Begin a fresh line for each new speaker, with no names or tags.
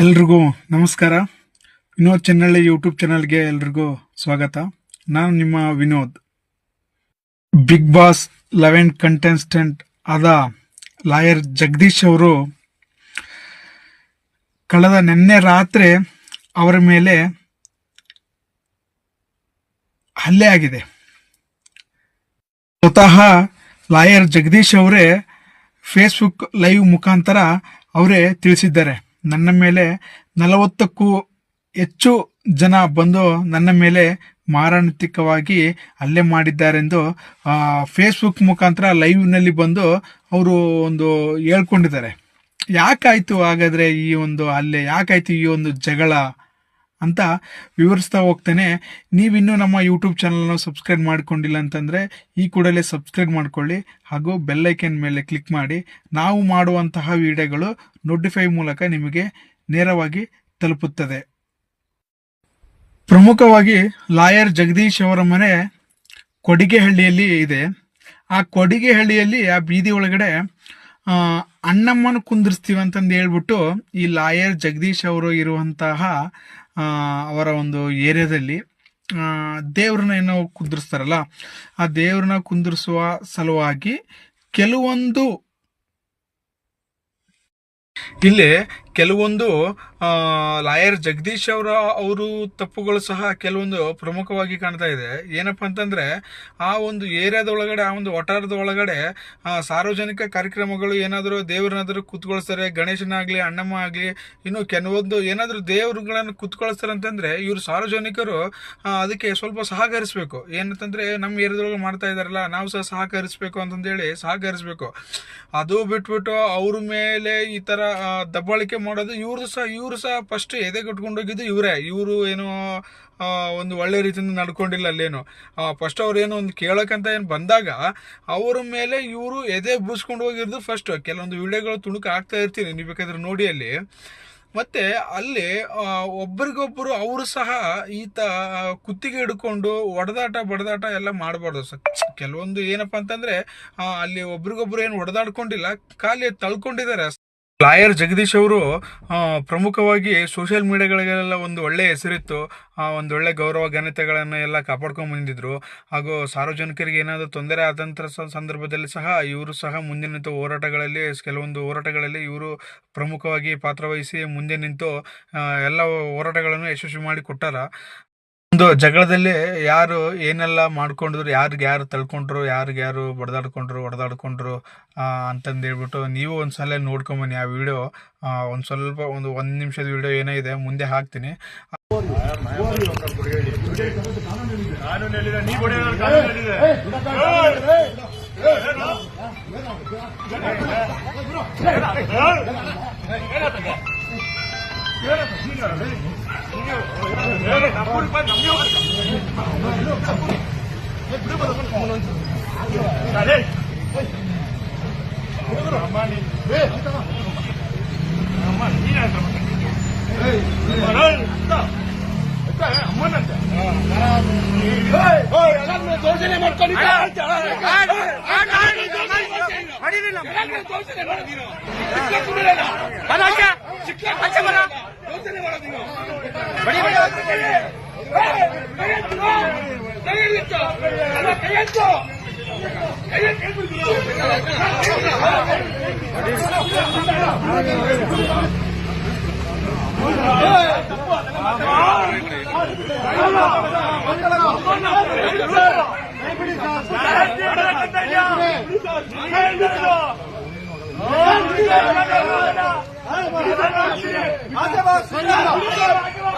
ಎಲ್ರಿಗೂ ನಮಸ್ಕಾರ. ವಿನೋದ್ ಚೆನ್ನಳ್ಳಿ ಯೂಟ್ಯೂಬ್ ಚಾನಲ್ಗೆ ಎಲ್ರಿಗೂ ಸ್ವಾಗತ. ನಾನು ನಿಮ್ಮ Vinod. Bigg Boss eleven contestant ಆದ ಲಾಯರ್ ಜಗದೀಶ್ ಅವರು ಕಳೆದ ನಿನ್ನೆ ರಾತ್ರಿ ಅವರ ಮೇಲೆ ಹಲ್ಲೆ ಆಗಿದೆ. ಸ್ವತಃ ಲಾಯರ್ ಜಗದೀಶ್ ಅವರೇ ಫೇಸ್ಬುಕ್ ಲೈವ್ ಮುಖಾಂತರ ಅವರೇ ತಿಳಿಸಿದ್ದಾರೆ. ನನ್ನ ಮೇಲೆ ನಲವತ್ತಕ್ಕೂ ಹೆಚ್ಚು ಜನ ಬಂದು ನನ್ನ ಮೇಲೆ ಮಾರಣಾಂತಿಕವಾಗಿ ಹಲ್ಲೆ ಮಾಡಿದ್ದಾರೆಂದು ಫೇಸ್ಬುಕ್ ಮುಖಾಂತರ ಲೈವ್ನಲ್ಲಿ ಬಂದು ಅವರು ಒಂದು ಹೇಳ್ಕೊಂಡಿದ್ದಾರೆ. ಯಾಕಾಯಿತು ಹಾಗಾದರೆ ಈ ಒಂದು ಅಲ್ಲೇ ಯಾಕಾಯಿತು ಈ ಒಂದು ಜಗಳ? ಅಂತ ವಿವರಿಸ್ತಾ ಹೋಗ್ತೇನೆ. ನೀವಿನ್ನೂ ನಮ್ಮ ಯೂಟ್ಯೂಬ್ ಚಾನಲ್ನ ಸಬ್ಸ್ಕ್ರೈಬ್ ಮಾಡ್ಕೊಂಡಿಲ್ಲ ಅಂತಂದರೆ ಈ ಕೂಡಲೇ ಸಬ್ಸ್ಕ್ರೈಬ್ ಮಾಡ್ಕೊಳ್ಳಿ ಹಾಗೂ ಬೆಲ್ಲೈಕನ್ ಮೇಲೆ ಕ್ಲಿಕ್ ಮಾಡಿ. ನಾವು ಮಾಡುವಂತಹ ವಿಡಿಯೋಗಳು ನೋಟಿಫೈ ಮೂಲಕ ನಿಮಗೆ ನೇರವಾಗಿ ತಲುಪುತ್ತದೆ. ಪ್ರಮುಖವಾಗಿ ಲಾಯರ್ ಜಗದೀಶ್ ಅವರ ಮನೆ ಕೊಡಿಗೆಹಳ್ಳಿಯಲ್ಲಿ ಇದೆ. ಆ ಕೊಡಿಗೆಹಳ್ಳಿಯಲ್ಲಿ ಆ ಬೀದಿ ಒಳಗಡೆ ಅಣ್ಣಮ್ಮನ ಕುಂದಿರ್ಸ್ತೀವಿ ಅಂತಂದು ಹೇಳ್ಬಿಟ್ಟು ಈ ಲಾಯರ್ ಜಗದೀಶ್ ಅವರು ಇರುವಂತಹ ಅವರ ಒಂದು ಏರಿಯಾದಲ್ಲಿ ದೇವ್ರನ್ನ ಏನೋ ಕುಂದಿರ್ಸ್ತಾರಲ್ಲ, ಆ ದೇವ್ರನ್ನ ಕುಂದಿರಿಸುವ ಸಲುವಾಗಿ ಕೆಲವೊಂದು ಇಲ್ಲಿ ಕೆಲವೊಂದು ಲಾಯರ್ ಜಗದೀಶ್ ಅವರ, ಅವರು ತಪ್ಪುಗಳು ಸಹ ಕೆಲವೊಂದು ಪ್ರಮುಖವಾಗಿ ಕಾಣ್ತಾ ಇದೆ. ಏನಪ್ಪಾ ಅಂತಂದರೆ, ಆ ಒಂದು ಏರಿಯಾದ ಒಳಗಡೆ, ಆ ಒಂದು ವಟಾರದ ಒಳಗಡೆ ಸಾರ್ವಜನಿಕ ಕಾರ್ಯಕ್ರಮಗಳು ಏನಾದರೂ ದೇವರನ್ನಾದರೂ ಕೂತ್ಕೊಳಿಸ್ತಾರೆ ಗಣೇಶನಾಗಲಿ ಅಣ್ಣಮ್ಮ ಆಗಲಿ, ಇನ್ನು ಕೆಲವೊಂದು ಏನಾದರೂ ದೇವರುಗಳನ್ನು ಕೂತ್ಕೊಳಿಸ್ತಾರೆ ಅಂತಂದರೆ, ಇವರು ಸಾರ್ವಜನಿಕರು ಅದಕ್ಕೆ ಸ್ವಲ್ಪ ಸಹಕರಿಸಬೇಕು. ಏನಂತಂದರೆ ನಮ್ಮ ಏರಿಯಾದೊಳಗೆ ಮಾಡ್ತಾ ಇದ್ದಾರಲ್ಲ ನಾವು ಸಹ ಸಹಕರಿಸಬೇಕು ಅಂತಂದೇಳಿ ಸಹಕರಿಸಬೇಕು. ಅದು ಬಿಟ್ಬಿಟ್ಟು ಅವ್ರ ಮೇಲೆ ಈ ಥರ ದಬ್ಬಾಳಿಕೆ ಮಾಡೋದು ಇವ್ರದ್ದು ಸಹ, ಇವರು ಸಹ ಫಸ್ಟ್ ಎದೆ ಕಟ್ಕೊಂಡೋಗಿದ್ದು ಇವರೇ. ಇವರು ಏನೋ ಒಂದು ಒಳ್ಳೆ ರೀತಿಯಿಂದ ನಡ್ಕೊಂಡಿಲ್ಲ ಅಲ್ಲೇನು. ಫಸ್ಟ್ ಅವ್ರು ಏನೋ ಒಂದು ಕೇಳೋಕ್ಕಂತ ಏನು ಬಂದಾಗ ಅವ್ರ ಮೇಲೆ ಇವರು ಎದೆ ಬೂಸ್ಕೊಂಡು ಹೋಗಿರೋದು ಫಸ್ಟ್ ಕೆಲವೊಂದು ವಿಡಿಯೋಗಳು ತುಣುಕು ಆಗ್ತಾ ಇರ್ತೀನಿ, ನೀವು ಬೇಕಾದ್ರೆ ನೋಡಿ ಅಲ್ಲಿ. ಮತ್ತು ಅಲ್ಲಿ ಒಬ್ಬರಿಗೊಬ್ಬರು ಅವರು ಸಹ ಈತ ಕುತ್ತಿಗೆ ಹಿಡ್ಕೊಂಡು ಒಡೆದಾಟ, ಬಡದಾಟ ಎಲ್ಲ ಮಾಡಬಾರ್ದು. ಸರ್ ಕೆಲವೊಂದು ಏನಪ್ಪ ಅಂತಂದರೆ ಅಲ್ಲಿ ಒಬ್ರಿಗೊಬ್ರು ಏನು ಒಡೆದಾಡ್ಕೊಂಡಿಲ್ಲ, ಖಾಲಿ ತಳ್ಕೊಂಡಿದ್ದಾರೆ. ಲಾಯರ್ ಜಗದೀಶ್ ಅವರು ಪ್ರಮುಖವಾಗಿ ಸೋಷಿಯಲ್ ಮೀಡಿಯಾಗಳಿಗೆಲ್ಲ ಒಂದು ಒಳ್ಳೆಯ ಹೆಸರಿತ್ತು. ಒಂದು ಒಳ್ಳೆ ಗೌರವ, ಘನತೆಗಳನ್ನು ಎಲ್ಲ ಕಾಪಾಡ್ಕೊಂಡು ಬಂದಿದ್ದರು ಹಾಗೂ ಸಾರ್ವಜನಿಕರಿಗೆ ಏನಾದರೂ ತೊಂದರೆ ಆದಂಥ ಸಂದರ್ಭದಲ್ಲಿ ಸಹ ಇವರು ಸಹ ಮುಂದೆ ನಿಂತು ಹೋರಾಟಗಳಲ್ಲಿ, ಕೆಲವೊಂದು ಹೋರಾಟಗಳಲ್ಲಿ ಇವರು ಪ್ರಮುಖವಾಗಿ ಪಾತ್ರವಹಿಸಿ ಮುಂದೆ ನಿಂತು ಎಲ್ಲ ಹೋರಾಟಗಳನ್ನು ಯಶಸ್ವಿ ಮಾಡಿ ಕೊಟ್ಟಾರ. ಒಂದು ಜಗಳದಲ್ಲಿ ಯಾರು ಏನೆಲ್ಲ ಮಾಡ್ಕೊಂಡ್ರು ಯಾರಿಗೆ ಯಾರು ತಳ್ಕೊಂಡ್ರು ಯಾರಿಗೆ ಯಾರು ಬಡ್ದಾಡ್ಕೊಂಡ್ರು ಹೊಡೆದಾಡ್ಕೊಂಡ್ರು ಅಂತಂದು ಹೇಳ್ಬಿಟ್ಟು ನೀವು ಒಂದ್ಸಲ ನೋಡ್ಕೊಂಬನ್ನಿ ಆ ವಿಡಿಯೋ ಒಂದು ಸ್ವಲ್ಪ ಒಂದು ಒಂದು ನಿಮಿಷದ ವಿಡಿಯೋ ಏನೋ ಇದೆ ಮುಂದೆ ಹಾಕ್ತೀನಿ
ಯೋಜನೆ ಮಾಡ್ಕೊಂಡಿಲ್ಲ ಮಾಡಿರಲಿಲ್ಲ ಬಡಿ ಬಡಿ ಕೈಯೆತ್ತು 待てます!